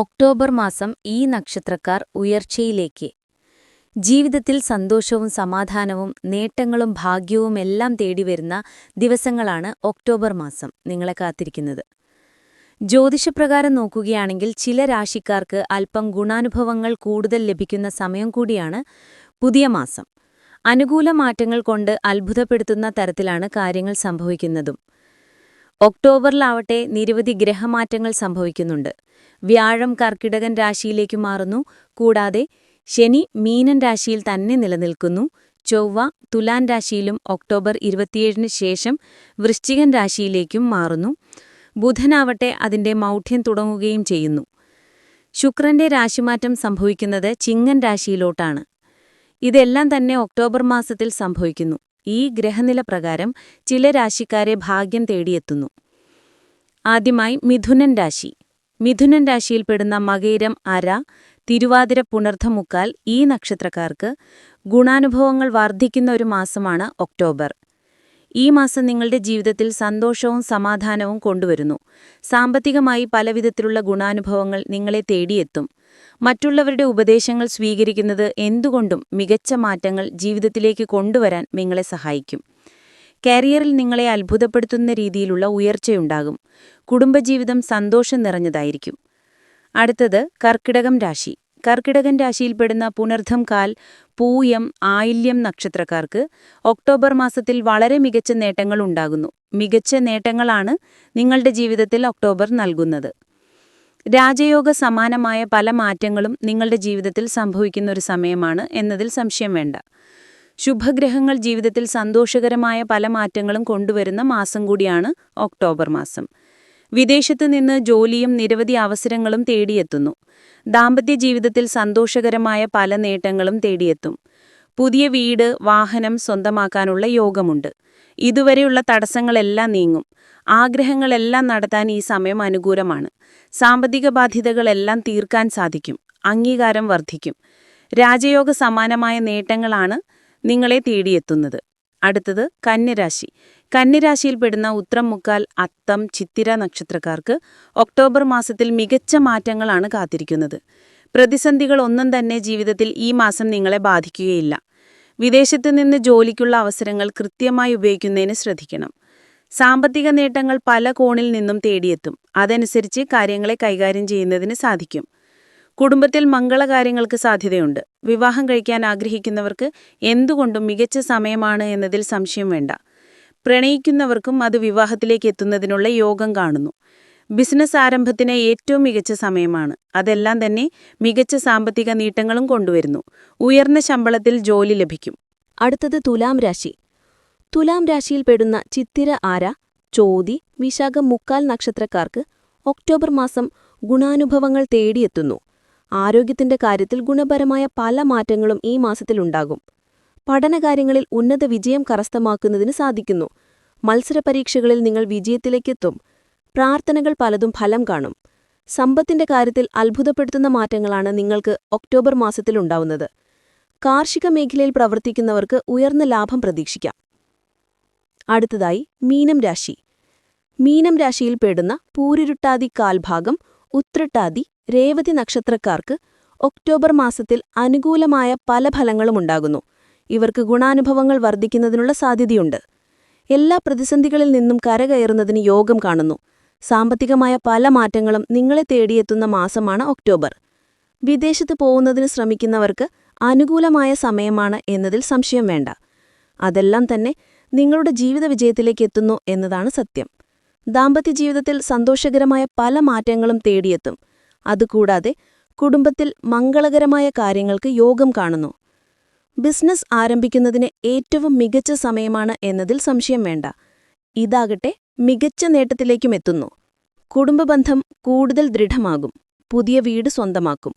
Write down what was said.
October മാസം ഈ നക്ഷത്രക്കാർ ഉയർച്ചയിലേക്ക്. ജീവിതത്തിൽ സന്തോഷവും സമാധാനവും നേട്ടങ്ങളും ഭാഗ്യവും എല്ലാം തേടിവരുന്ന ദിവസങ്ങളാണ് ഒക്ടോബർ മാസം നിങ്ങളെ കാത്തിരിക്കുന്നത്. ജ്യോതിഷപ്രകാരം നോക്കുകയാണെങ്കിൽ ചില രാശിക്കാർക്ക് അല്പം ഗുണാനുഭവങ്ങൾ കൂടുതൽ ലഭിക്കുന്ന സമയം കൂടിയാണ് പുതിയ മാസം. അനുകൂല മാറ്റങ്ങൾ കൊണ്ട് അത്ഭുതപ്പെടുത്തുന്ന തരത്തിലാണ് കാര്യങ്ങൾ സംഭവിക്കുന്നതും. ഒക്ടോബറിലാവട്ടെ നിരവധി ഗ്രഹമാറ്റങ്ങൾ സംഭവിക്കുന്നുണ്ട്. വ്യാഴം കർക്കിടകൻ രാശിയിലേക്ക് മാറുന്നു. കൂടാതെ ശനി മീനൻ രാശിയിൽ തന്നെ നിലനിൽക്കുന്നു. ചൊവ്വ തുലാൻ രാശിയിലും ഒക്ടോബർ ഇരുപത്തിയേഴിന് ശേഷം വൃശ്ചികൻ രാശിയിലേക്കും മാറുന്നു. ബുധനാവട്ടെ അതിന്റെ മൗഢ്യം തുടങ്ങുകയും ചെയ്യുന്നു. ശുക്രന്റെ രാശിമാറ്റം സംഭവിക്കുന്നത് ചിങ്ങൻ രാശിയിലോട്ടാണ്. ഇതെല്ലാം തന്നെ ഒക്ടോബർ മാസത്തിൽ സംഭവിക്കുന്നു. ഈ ഗ്രഹനില പ്രകാരം ചില രാശിക്കാരെ ഭാഗ്യം തേടിയെത്തുന്നു. ആദ്യമായി മിഥുനൻ രാശി. മിഥുനൻ രാശിയിൽപ്പെടുന്ന മകേരം അര തിരുവാതിര പുണർദ്ധമുക്കാൽ ഈ നക്ഷത്രക്കാർക്ക് ഗുണാനുഭവങ്ങൾ വർദ്ധിക്കുന്ന ഒരു മാസമാണ് ഒക്ടോബർ. ഈ മാസം നിങ്ങളുടെ ജീവിതത്തിൽ സന്തോഷവും സമാധാനവും കൊണ്ടുവരുന്നു. സാമ്പത്തികമായി പലവിധത്തിലുള്ള ഗുണാനുഭവങ്ങൾ നിങ്ങളെ തേടിയെത്തും. മറ്റുള്ളവരുടെ ഉപദേശങ്ങൾ സ്വീകരിക്കുന്നത് എന്തുകൊണ്ടും മികച്ച മാറ്റങ്ങൾ ജീവിതത്തിലേക്ക് കൊണ്ടുവരാൻ നിങ്ങളെ സഹായിക്കും. കരിയറിൽ നിങ്ങളെ അത്ഭുതപ്പെടുത്തുന്ന രീതിയിലുള്ള ഉയർച്ചയുണ്ടാകും. കുടുംബജീവിതം സന്തോഷം നിറഞ്ഞതായിരിക്കും. അടുത്തത് കർക്കിടകം രാശി. കർക്കിടകൻ രാശിയിൽപ്പെടുന്ന പുനർധം കാൽ പൂയം ആയില്യം നക്ഷത്രക്കാർക്ക് ഒക്ടോബർ മാസത്തിൽ വളരെ മികച്ച നേട്ടങ്ങൾ ഉണ്ടാകുന്നു. മികച്ച നേട്ടങ്ങളാണ് നിങ്ങളുടെ ജീവിതത്തിൽ ഒക്ടോബർ നൽകുന്നത്. രാജയോഗ സമാനമായ പല മാറ്റങ്ങളും നിങ്ങളുടെ ജീവിതത്തിൽ സംഭവിക്കുന്ന ഒരു സമയമാണ് എന്നതിൽ സംശയം വേണ്ട. ശുഭഗ്രഹങ്ങൾ ജീവിതത്തിൽ സന്തോഷകരമായ പല മാറ്റങ്ങളും കൊണ്ടുവരുന്ന മാസം കൂടിയാണ് ഒക്ടോബർ മാസം. വിദേശത്ത് നിന്ന് ജോലിയും നിരവധി അവസരങ്ങളും തേടിയെത്തുന്നു. ദാമ്പത്യ ജീവിതത്തിൽ സന്തോഷകരമായ പല നേട്ടങ്ങളും തേടിയെത്തും. പുതിയ വീട് വാഹനം സ്വന്തമാക്കാനുള്ള യോഗമുണ്ട്. ഇതുവരെയുള്ള തടസ്സങ്ങളെല്ലാം നീങ്ങും. ആഗ്രഹങ്ങളെല്ലാം നടത്താൻ ഈ സമയം അനുകൂലമാണ്. സാമ്പത്തിക ബാധ്യതകളെല്ലാം തീർക്കാൻ സാധിക്കും. അംഗീകാരം വർദ്ധിക്കും. രാജയോഗ സമാനമായ നേട്ടങ്ങളാണ് നിങ്ങളെ തേടിയെത്തുന്നത്. അടുത്തത് കന്യരാശി. കന്യരാശിയിൽപ്പെടുന്ന ഉത്രം മുക്കാൽ അത്തം ചിത്തിര നക്ഷത്രക്കാർക്ക് ഒക്ടോബർ മാസത്തിൽ മികച്ച മാറ്റങ്ങളാണ് കാത്തിരിക്കുന്നത്. പ്രതിസന്ധികൾ ഒന്നും തന്നെ ജീവിതത്തിൽ ഈ മാസം നിങ്ങളെ ബാധിക്കുകയില്ല. വിദേശത്ത് നിന്ന് ജോലിക്കുള്ള അവസരങ്ങൾ കൃത്യമായി ഉപയോഗിക്കുന്നതിന് ശ്രദ്ധിക്കണം. സാമ്പത്തിക നേട്ടങ്ങൾ പല കോണിൽ നിന്നും തേടിയെത്തും. അതനുസരിച്ച് കാര്യങ്ങളെ കൈകാര്യം ചെയ്യുന്നതിന് സാധിക്കും. കുടുംബത്തിൽ മംഗളകാര്യങ്ങൾക്ക് സാധ്യതയുണ്ട്. വിവാഹം കഴിക്കാൻ ആഗ്രഹിക്കുന്നവർക്ക് എന്തുകൊണ്ടും മികച്ച സമയമാണ് എന്നതിൽ സംശയം വേണ്ട. പ്രണയിക്കുന്നവർക്കും അത് വിവാഹത്തിലേക്ക് എത്തുന്നതിനുള്ള യോഗം കാണുന്നു. ബിസിനസ് ആരംഭത്തിന് ഏറ്റവും മികച്ച സമയമാണ്. അതെല്ലാം തന്നെ മികച്ച സാമ്പത്തിക നീട്ടങ്ങളും കൊണ്ടുവരുന്നു. ഉയർന്ന ശമ്പളത്തിൽ ജോലി ലഭിക്കും. അടുത്തത് തുലാം രാശി. തുലാം രാശിയിൽപ്പെടുന്ന ചിത്തിര ആര ചോതി വിശാഖം മുക്കാൽ നക്ഷത്രക്കാർക്ക് ഒക്ടോബർ മാസം ഗുണാനുഭവങ്ങൾ തേടിയെത്തുന്നു. ആരോഗ്യത്തിന്റെ കാര്യത്തിൽ ഗുണപരമായ പല മാറ്റങ്ങളും ഈ മാസത്തിലുണ്ടാകും പഠനകാര്യങ്ങളിൽ ഉന്നത വിജയം കരസ്ഥമാക്കുന്നതിന് സാധിക്കുന്നു. മത്സരപരീക്ഷകളിൽ നിങ്ങൾ വിജയത്തിലേക്കെത്തും. പ്രാർത്ഥനകൾ പലതും ഫലം കാണും. സമ്പത്തിന്റെ കാര്യത്തിൽ അത്ഭുതപ്പെടുത്തുന്ന മാറ്റങ്ങളാണ് നിങ്ങൾക്ക് ഒക്ടോബർ മാസത്തിലുണ്ടാവുന്നത് കാർഷിക മേഖലയിൽ പ്രവർത്തിക്കുന്നവർക്ക് ഉയർന്ന ലാഭം പ്രതീക്ഷിക്കാം. അടുത്തതായി മീനം രാശി. മീനം രാശിയിൽ പെടുന്ന പൂരിരുട്ടാതി കാൽഭാഗം ഉത്രട്ടാതി രേവതി നക്ഷത്രക്കാർക്ക് ഒക്ടോബർ മാസത്തിൽ അനുകൂലമായ പല ഫലങ്ങളുമുണ്ടാകുന്നു ഇവർക്ക് ഗുണാനുഭവങ്ങൾ വർദ്ധിക്കുന്നതിനുള്ള സാധ്യതയുണ്ട്. എല്ലാ പ്രതിസന്ധികളിൽ നിന്നും കരകയറുന്നതിന് യോഗം കാണുന്നു. സാമ്പത്തികമായ പല മാറ്റങ്ങളും നിങ്ങളെ തേടിയെത്തുന്ന മാസമാണ് ഒക്ടോബർ. വിദേശത്ത് പോകുന്നതിന് ശ്രമിക്കുന്നവർക്ക് അനുകൂലമായ സമയമാണ് എന്നതിൽ സംശയം വേണ്ട. അതെല്ലാം തന്നെ നിങ്ങളുടെ ജീവിത വിജയത്തിലേക്ക് എത്തുന്നു എന്നതാണ് സത്യം. ദാമ്പത്യ ജീവിതത്തിൽ സന്തോഷകരമായ പല മാറ്റങ്ങളും തേടിയെത്തും. അതുകൂടാതെ കുടുംബത്തിൽ മംഗളകരമായ കാര്യങ്ങൾക്ക് യോഗം കാണുന്നു. ബിസിനസ് ആരംഭിക്കുന്നതിന് ഏറ്റവും മികച്ച സമയമാണ് എന്നതിൽ സംശയം വേണ്ട. ഇതാകട്ടെ മികച്ച നേട്ടത്തിലേക്കും എത്തുന്നു. കുടുംബബന്ധം കൂടുതൽ ദൃഢമാകും. പുതിയ വീട് സ്വന്തമാക്കും.